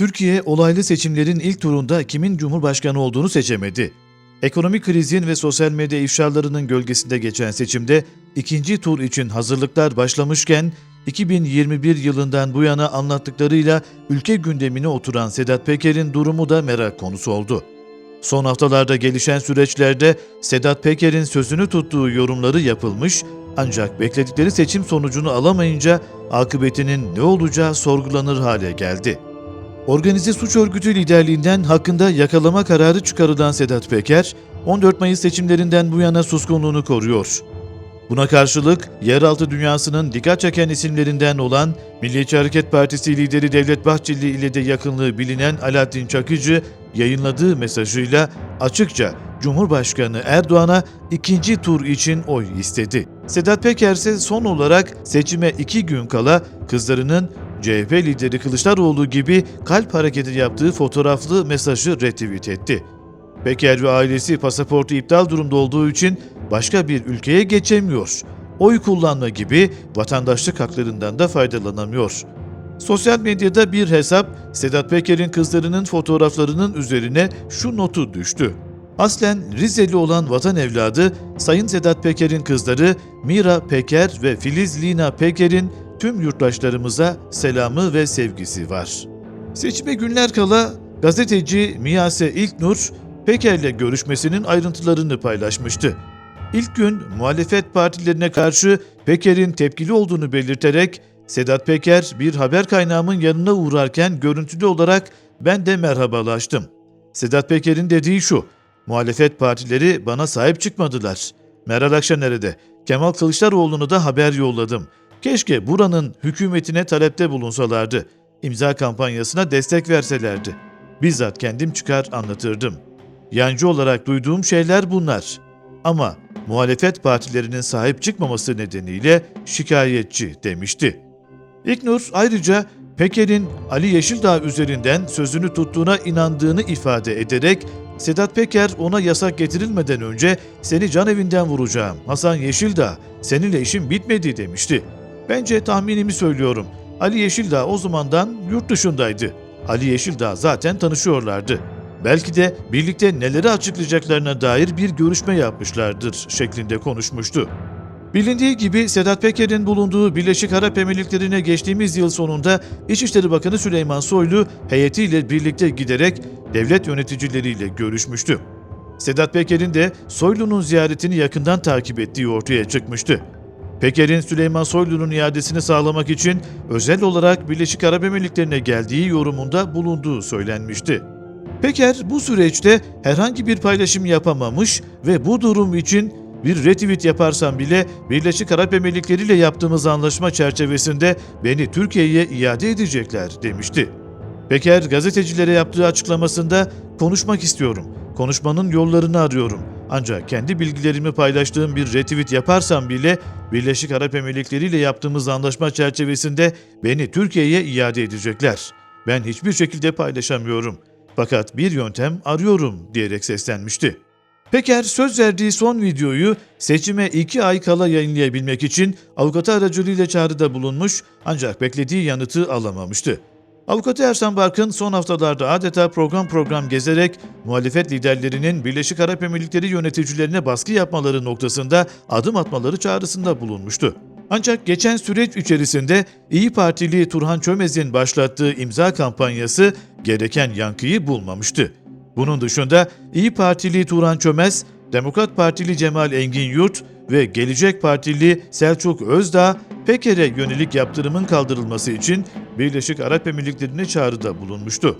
Türkiye olaylı seçimlerin ilk turunda kimin cumhurbaşkanı olduğunu seçemedi. Ekonomik krizin ve sosyal medya ifşalarının gölgesinde geçen seçimde ikinci tur için hazırlıklar başlamışken 2021 yılından bu yana anlattıklarıyla ülke gündemine oturan Sedat Peker'in durumu da merak konusu oldu. Son haftalarda gelişen süreçlerde Sedat Peker'in sözünü tuttuğu yorumları yapılmış ancak bekledikleri seçim sonucunu alamayınca akıbetinin ne olacağı sorgulanır hale geldi. Organize suç örgütü liderliğinden hakkında yakalama kararı çıkarılan Sedat Peker, 14 Mayıs seçimlerinden bu yana suskunluğunu koruyor. Buna karşılık yeraltı dünyasının dikkat çeken isimlerinden olan Milliyetçi Hareket Partisi lideri Devlet Bahçeli ile de yakınlığı bilinen Alaaddin Çakıcı yayınladığı mesajıyla açıkça Cumhurbaşkanı Erdoğan'a ikinci tur için oy istedi. Sedat Peker ise son olarak seçime iki gün kala kızlarının CHP lideri Kılıçdaroğlu gibi kalp hareketi yaptığı fotoğraflı mesajı retweet etti. Peker ve ailesi pasaportu iptal durumda olduğu için başka bir ülkeye geçemiyor. Oy kullanma gibi vatandaşlık haklarından da faydalanamıyor. Sosyal medyada bir hesap Sedat Peker'in kızlarının fotoğraflarının üzerine şu notu düştü. Aslen Rizeli olan vatan evladı Sayın Sedat Peker'in kızları Mira Peker ve Filiz Lina Peker'in tüm yurttaşlarımıza selamı ve sevgisi var. Seçime günler kala gazeteci Miyase İlknur Peker'le görüşmesinin ayrıntılarını paylaşmıştı. İlk gün muhalefet partilerine karşı Peker'in tepkili olduğunu belirterek Sedat Peker bir haber kaynağımın yanına uğrarken görüntülü olarak ben de merhabalaştım. Sedat Peker'in dediği şu, muhalefet partileri bana sahip çıkmadılar. Meral Akşener'e Kemal Kılıçdaroğlu'nu da haber yolladım. Keşke buranın hükümetine talepte bulunsalardı. İmza kampanyasına destek verselerdi. Bizzat kendim çıkar anlatırdım. Yancı olarak duyduğum şeyler bunlar. Ama muhalefet partilerinin sahip çıkmaması nedeniyle şikayetçi demişti. İknur ayrıca Peker'in Ali Yeşildağ üzerinden sözünü tuttuğuna inandığını ifade ederek Sedat Peker ona yasak getirilmeden önce seni can evinden vuracağım Hasan Yeşildağ seninle işim bitmedi demişti. Bence tahminimi söylüyorum. Ali Yeşildağ o zamandan yurt dışındaydı. Ali Yeşildağ zaten tanışıyorlardı. Belki de birlikte neleri açıklayacaklarına dair bir görüşme yapmışlardır şeklinde konuşmuştu. Bilindiği gibi Sedat Peker'in bulunduğu Birleşik Arap Emirlikleri'ne geçtiğimiz yıl sonunda İçişleri Bakanı Süleyman Soylu heyetiyle birlikte giderek devlet yöneticileriyle görüşmüştü. Sedat Peker'in de Soylu'nun ziyaretini yakından takip ettiği ortaya çıkmıştı. Peker'in Süleyman Soylu'nun iadesini sağlamak için özel olarak Birleşik Arap Emirlikleri'ne geldiği yorumunda bulunduğu söylenmişti. Peker bu süreçte herhangi bir paylaşım yapamamış ve bu durum için bir retweet yaparsam bile Birleşik Arap Emirlikleri ile yaptığımız anlaşma çerçevesinde beni Türkiye'ye iade edecekler demişti. Peker gazetecilere yaptığı açıklamasında konuşmak istiyorum. Konuşmanın yollarını arıyorum. Ancak kendi bilgilerimi paylaştığım bir retweet yaparsam bile Birleşik Arap Emirlikleri ile yaptığımız anlaşma çerçevesinde beni Türkiye'ye iade edecekler. Ben hiçbir şekilde paylaşamıyorum. Fakat bir yöntem arıyorum diyerek seslenmişti. Peker söz verdiği son videoyu seçime iki ay kala yayınlayabilmek için avukatı aracılığıyla çağrıda bulunmuş ancak beklediği yanıtı alamamıştı. Avukatı Ersan Barkın son haftalarda adeta program program gezerek muhalefet liderlerinin Birleşik Arap Emirlikleri yöneticilerine baskı yapmaları noktasında adım atmaları çağrısında bulunmuştu. Ancak geçen süreç içerisinde İyi Partili Turhan Çömez'in başlattığı imza kampanyası gereken yankıyı bulmamıştı. Bunun dışında İyi Partili Turan Çömez, Demokrat Partili Cemal Engin Yurt ve Gelecek Partili Selçuk Özdağ, Peker'e yönelik yaptırımın kaldırılması için Birleşik Arap Emirlikleri'ne çağrıda bulunmuştu.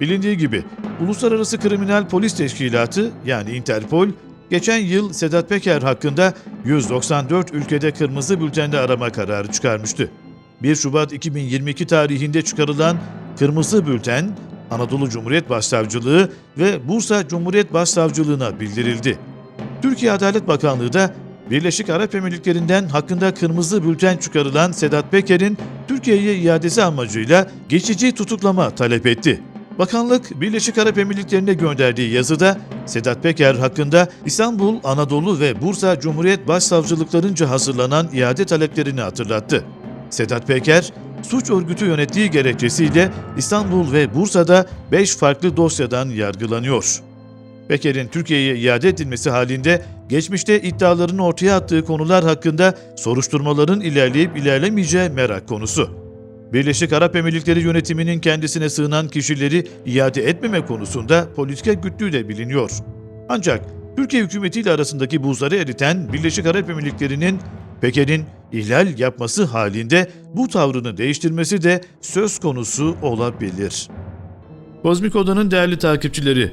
Bilindiği gibi Uluslararası Kriminal Polis Teşkilatı yani Interpol, geçen yıl Sedat Peker hakkında 194 ülkede kırmızı bültende arama kararı çıkarmıştı. 1 Şubat 2022 tarihinde çıkarılan kırmızı bülten, Anadolu Cumhuriyet Başsavcılığı ve Bursa Cumhuriyet Başsavcılığına bildirildi. Türkiye Adalet Bakanlığı da Birleşik Arap Emirlikleri'nden hakkında kırmızı bülten çıkarılan Sedat Peker'in Türkiye'ye iadesi amacıyla geçici tutuklama talep etti. Bakanlık Birleşik Arap Emirlikleri'ne gönderdiği yazıda Sedat Peker hakkında İstanbul, Anadolu ve Bursa Cumhuriyet Başsavcılıklarınca hazırlanan iade taleplerini hatırlattı. Sedat Peker, suç örgütü yönettiği gerekçesiyle İstanbul ve Bursa'da 5 farklı dosyadan yargılanıyor. Peker'in Türkiye'ye iade edilmesi halinde geçmişte iddialarını ortaya attığı konular hakkında soruşturmaların ilerleyip ilerlemeyeceği merak konusu. Birleşik Arap Emirlikleri yönetiminin kendisine sığınan kişileri iade etmeme konusunda politika güttüğü de biliniyor. Ancak Türkiye hükümetiyle arasındaki buzları eriten Birleşik Arap Emirlikleri'nin Peker'in ihlal yapması halinde bu tavrını değiştirmesi de söz konusu olabilir. Kozmik Oda'nın değerli takipçileri,